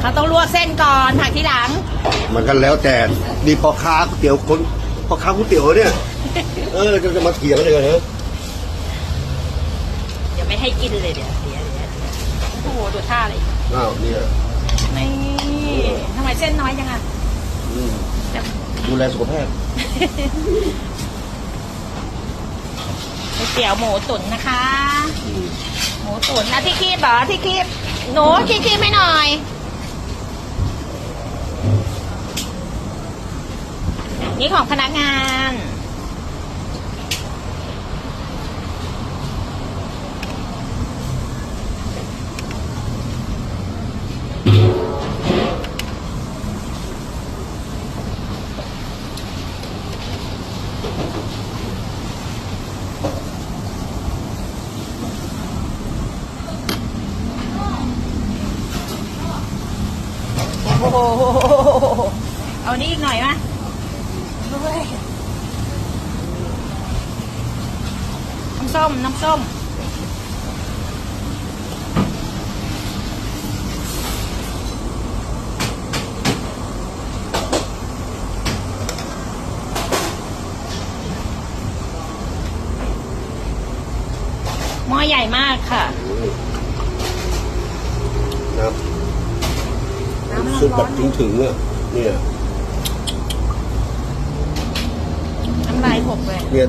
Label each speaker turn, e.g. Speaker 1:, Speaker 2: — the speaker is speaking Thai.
Speaker 1: เขาต้องลวกเส้นก่อนผักทีหลัง
Speaker 2: มันก็แล้วแต่นี่พ่อค้าก๋วยเตี๋ยวคนพ่อค้าก๋วยเตี๋ยวเนี่ย เออจะจะมาเถียงอะไรกันเหรอ
Speaker 1: เดี๋ยวไม่ให้กินเลยเดี๋ยวเดี๋ยวเดี๋ยวเดี๋ยวโอ้โหดูท่าเลย
Speaker 2: อ้าวเนี่ย
Speaker 1: นี่ทำไมเส้นน้อยจังอะ
Speaker 2: อืม
Speaker 1: แต่
Speaker 2: ดูแลสุขภาพ
Speaker 1: ก๋วยเตี๋ยวหมูตุ๋นนะคะ หมูตุ๋นนะที่คีบเหรอที่คีบหนูที่คีบให้หน่อย นี่ของพนักงานโอ้โหเอานี่อีกหน่อยมะ เฮ้ยน้ำส้ม น้ำส้ม หม้อใหญ่มากค่ะ
Speaker 2: ครับ
Speaker 1: น้ำร้อนๆ
Speaker 2: ซุปแบบถึงถึงๆอะเนี่ย
Speaker 1: น้ำลาย หกเลย
Speaker 2: เรียน